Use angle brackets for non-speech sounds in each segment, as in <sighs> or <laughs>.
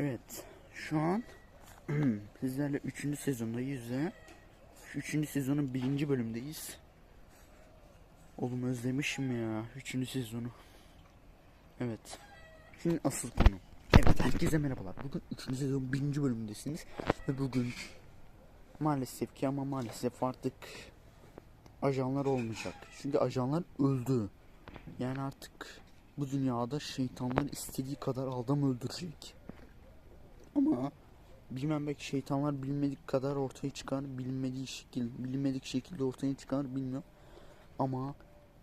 Evet. Şu an <clears throat> sizlerle 3. sezondayız ve şu 3. sezonun 1. bölümdeyiz. Oğlum özlemişim ya 3. sezonu. Evet. Şimdi asıl konu. Evet herkese merhabalar. Bugün 3. sezon 1. bölümündesiniz. Ve bugün maalesef ki ama maalesef artık ajanlar olmayacak. Çünkü ajanlar öldü. Yani artık bu dünyada şeytanlar istediği kadar adam öldürecek. Ama bilmem belki şeytanlar bilmedik kadar ortaya çıkar, bilinmediği şekil, bilinmedik şekilde ortaya çıkar bilmiyorum. Ama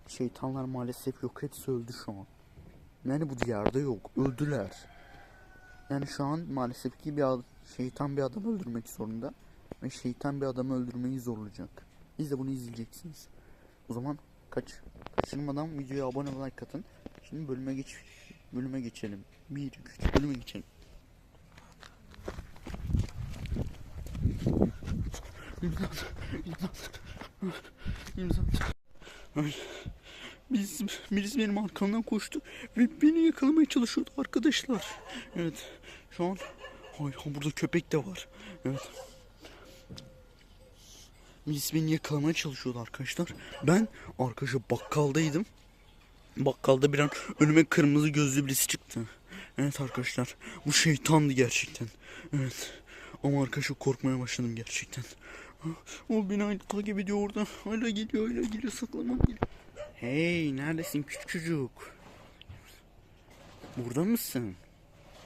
şeytanlar maalesef yok, hepsi öldü şu an. Yani bu diyarda yok, öldüler. Yani şu an maalesef ki bir ad- şeytan bir adam öldürmek zorunda ve şeytan bir adamı öldürmeyi zorlayacak. Siz de bunu izleyeceksiniz. O zaman kaç kaçırmadan videoya abone ve like atın. Şimdi bölüme geç bölüme geçelim. 1 2 3 bölüme geçelim. İmdat. İmdat. İmdat. Biz, birisi benim arkamdan koştu ve beni yakalamaya çalışıyordu arkadaşlar. Evet. Şu an ay, burada köpek de var. Evet. Birisi beni yakalamaya çalışıyordu arkadaşlar. Ben arkadaşlar bakkaldaydım. Bakkalda bir an önüme kırmızı gözlü birisi çıktı. Evet arkadaşlar bu şeytandı gerçekten. Evet. Ama arkadaşlar korkmaya başladım gerçekten. O beni takip ediyor orada. Hala geliyor hala geliyor saklanmam geliyor. Hey neredesin küçük çocuk? Burada mısın?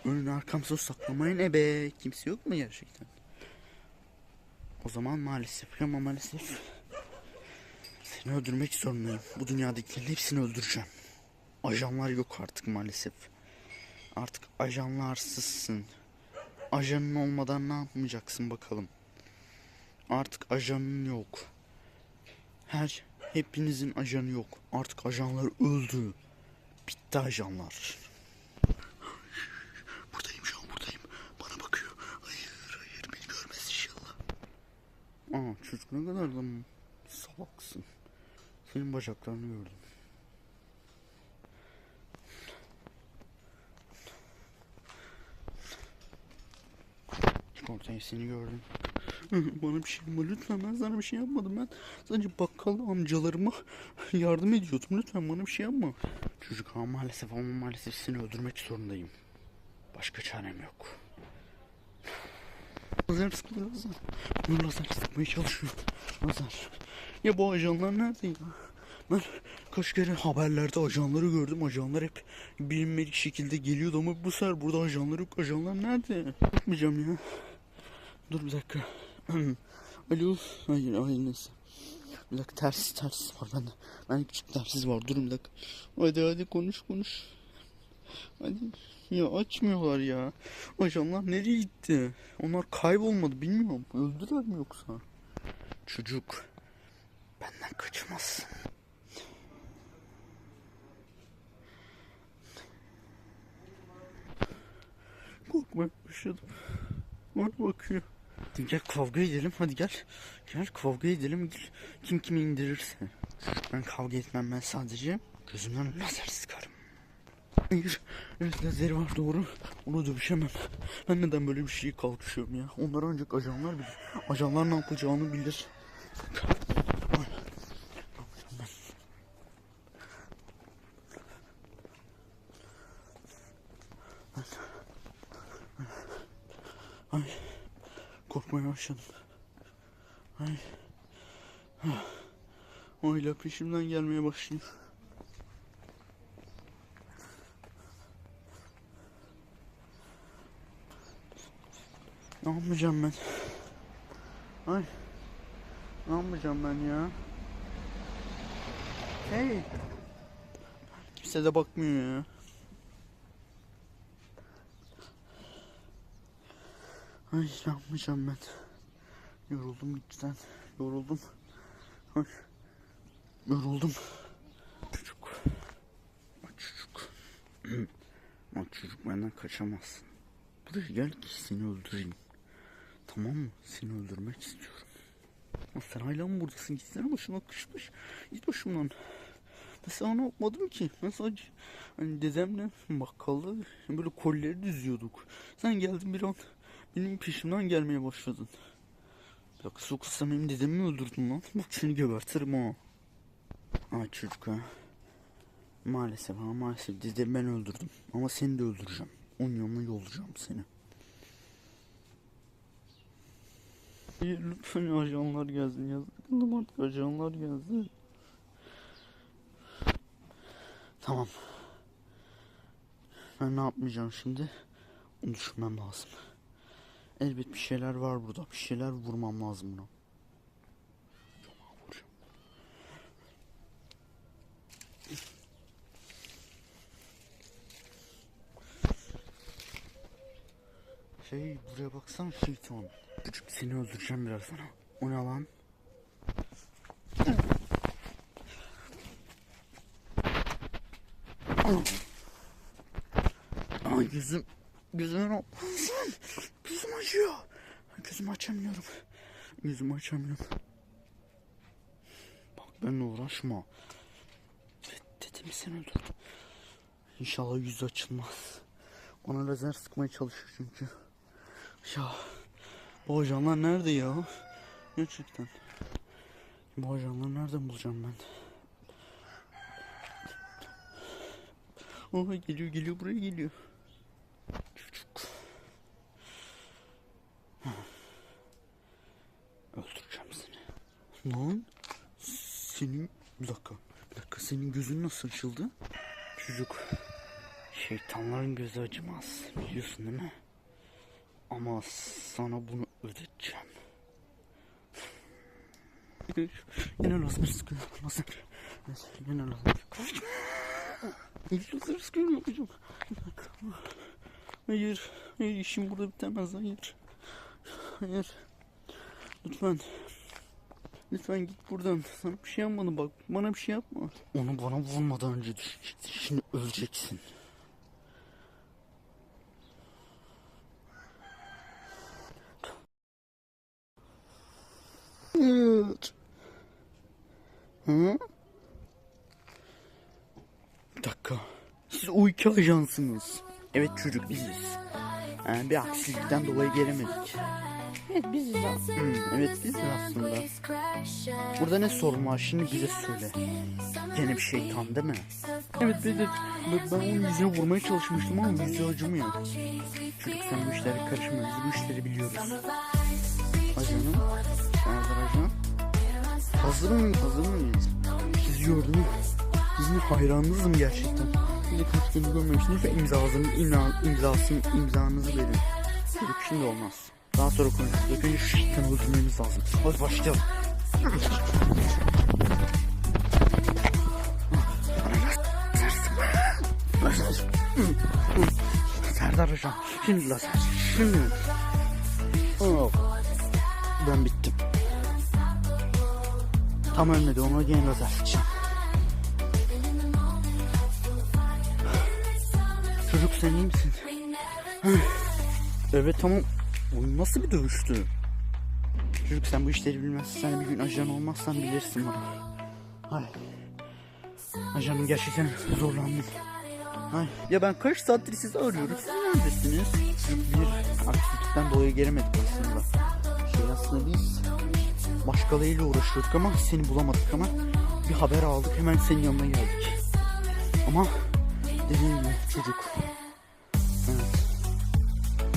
Önün arkamsız saklamayın ebe. Kimse yok mu gerçekten? O zaman maalesef ama maalesef seni öldürmek zorundayım. Bu dünyadakilerin hepsini öldüreceğim. Ajanlar yok artık maalesef. Artık ajanlarsızsın. Ajanın olmadan ne yapmayacaksın bakalım. Artık ajanın yok. Her hepinizin ajanı yok. Artık ajanlar öldü. Bitti ajanlar. Buradayım şu an buradayım. Bana bakıyor. Hayır hayır beni görmez inşallah. Aa çocuk ne kadar da salaksın. Senin bacaklarını gördüm. Çık ortaya seni gördüm. <laughs> Bana bir şey yapma lütfen ben sana bir şey yapmadım ben sadece bakkal amcalarıma <laughs> yardım ediyordum lütfen bana bir şey yapma. Çocuk ama maalesef ama maalesef seni öldürmek zorundayım. Başka çarem yok. <sighs> Lazer sıkıldı lazer. Bunu lazer sıkmaya çalışıyor. Lazer. Ya bu ajanlar nerede ya? Ben kaç kere haberlerde ajanları gördüm. Ajanlar hep bilinmedik şekilde geliyordu ama bu sefer burada ajanlar yok. Ajanlar nerede? Yapmayacağım ya. Dur bir dakika. <clears throat> Alo. Hayır hayır neyse. Bir dakika ters ters var bende. Ben küçük tersiz var. Durun bir dakika. Hadi hadi konuş konuş. Hadi. Ya açmıyorlar ya. Ajanlar nereye gitti? Onlar kaybolmadı bilmiyorum. Öldüler mi yoksa? Çocuk. Benden kaçamazsın. Korkmaya başladım. Bana bakıyor. Gel kavga edelim hadi gel. Gel kavga edelim gel. Kim kimi indirirse. Ben kavga etmem ben sadece gözümden lazer sıkarım. Hayır. Evet lazeri var doğru. Onu dövüşemem. Ben neden böyle bir şeye kalkışıyorum ya? Onlar ancak ajanlar bilir. Ajanlar ne yapacağını bilir. Ay. Ne yapacağım ben? Ay. Korkmaya başladım. Ay. Oyla peşimden gelmeye başlıyor. Ne yapacağım ben? Ay. Ne yapacağım ben ya? Hey. Kimse de bakmıyor ya. Ay ne yapacağım ben? Yoruldum lütfen. Yoruldum. Ay. Yoruldum. Çocuk. Bak çocuk. <clears throat> Bak çocuk benden kaçamazsın. Buraya gel ki seni öldüreyim. Tamam mı? Seni öldürmek istiyorum. Ama sen hala mı buradasın? Gitsene başıma kışmış. Git başımdan. Mesela onu yapmadım ki. Ben sadece hani dedemle bakkalda böyle kolileri düzüyorduk. Sen geldin bir an benim peşimden gelmeye başladın. Dakika Sokul sen benim dedemi mi öldürdün lan? Bak seni gebertirim ha. Ay çocuk ha. Maalesef ama maalesef dedemi ben öldürdüm. Ama seni de öldüreceğim. Onun yanına yollayacağım seni. Lütfen ajanlar gelsin yazıklarım artık ajanlar gelsin. Tamam. Ben ne yapmayacağım şimdi? Onu düşünmem lazım. Elbet bir şeyler var burada. Bir şeyler vurmam lazım buna. Şey buraya baksana şeytan. Küçük seni öldüreceğim birazdan. O ne lan? Ay gözüm gözüm ne acıyor. Gözümü açamıyorum. Gözümü açamıyorum. Bak benimle uğraşma. Dedim seni öldürdüm. İnşallah yüzü açılmaz. Ona lazer sıkmaya çalışıyor çünkü. Ya bu ajanlar nerede ya? Gerçekten. Bu ajanları nereden bulacağım ben? Oha geliyor geliyor buraya geliyor. Çocuk. Öldüreceğim seni. Lan senin bir dakika. Bir dakika senin gözün nasıl açıldı? Çocuk. Şeytanların gözü acımaz. Biliyorsun değil mi? Ama sana bunu ödeteceğim. Yine lazer sıkıyor. Lazer. Yine. Kaçma. Lazer sıkıyor yapacağım. Hayır. Hayır işim burada bitemez. Hayır. Hayır. Lütfen. Lütfen git buradan. Sana bir şey yapmadım bak. Bana bir şey yapma. Onu bana vurmadan önce düşeceksin. Şimdi öleceksin. Evet. Hı? Bir dakika. Siz o iki ajansınız. Evet çocuk biziz. Yani bir aksilikten dolayı gelemedik. Evet biziz aslında. evet biziz aslında. Burada ne sorun var şimdi bize söyle. Gene bir şeytan değil mi? Evet evet. Ben, ben onun yüzüne vurmaya çalışmıştım ama yüzü acımıyor. Çocuk sen bu işlere karışma. Biz bu işleri biliyoruz. Ajanım. Serdar Ajan. Hazır mıyım? Hazır mıyız? Sizi gördüm. Sizin hayranınızım gerçekten. Sizi kaç gündür görmemişsiniz ve imzasını, imza, imzasını, imzanızı verin. Çocuk şimdi olmaz. Daha sonra konuşuruz. İlk önce şu şeytanı öldürmemiz lazım. Hadi başlayalım. Serdar Hocam. Şimdi lazer. Şimdi. Oh. Ben bittim. Tam ölmedi. Ona gene lazer sıkacağım. Çocuk sen iyi misin? evet tamam. Bu nasıl bir dövüştü? Çocuk sen bu işleri bilmezsen sen bir gün ajan olmazsan bilirsin bunu. Ay. Ajanım gerçekten zorlandım. Ay. Ya ben kaç saattir sizi arıyorum. Siz neredesiniz? Bir aksilikten dolayı gelemedik aslında. Şey aslında biz başkalarıyla uğraşıyorduk ama seni bulamadık ama bir haber aldık hemen senin yanına geldik. Ama dediğim gibi çocuk.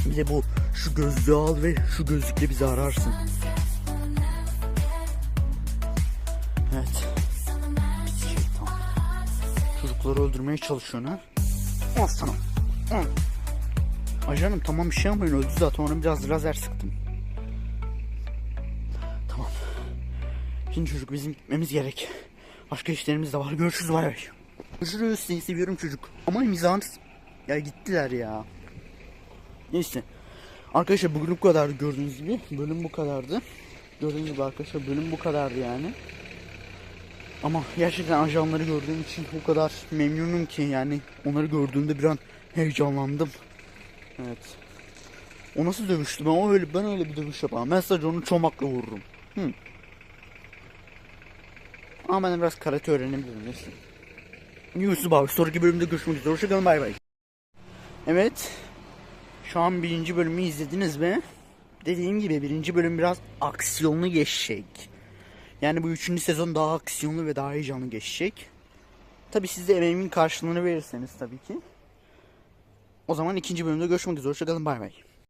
Bir de bu şu gözlüğü al ve şu gözlükle bizi ararsın. Evet. Çocukları öldürmeye çalışıyorsun ha? Al sana. Al. Ajanım tamam bir şey yapmayın öldü zaten ona biraz lazer sıktım. Tamam. Şimdi çocuk bizim gitmemiz gerek. Başka işlerimiz de var. Görüşürüz bay bay. Görüşürüz seni seviyorum çocuk. Ama imzanız... Ya gittiler ya. Neyse. Arkadaşlar bugün bu kadar gördüğünüz gibi. Bölüm bu kadardı. Gördüğünüz gibi arkadaşlar bölüm bu kadardı yani. Ama gerçekten ajanları gördüğüm için o kadar memnunum ki yani onları gördüğümde bir an heyecanlandım. Evet. O nasıl dövüştü? Ben o öyle ben öyle bir dövüş yapamam. Ben sadece onu çomakla vururum. Hı. Ama ben biraz karate öğrenebilirim. Neyse. News'u bak. Sonraki bölümde görüşmek üzere. Hoşçakalın bay bay. Evet. Şu an birinci bölümü izlediniz mi? Dediğim gibi birinci bölüm biraz aksiyonlu geçecek. Yani bu üçüncü sezon daha aksiyonlu ve daha heyecanlı geçecek. Tabi siz de emeğimin karşılığını verirseniz tabii ki. O zaman ikinci bölümde görüşmek üzere. Hoşçakalın bay bay.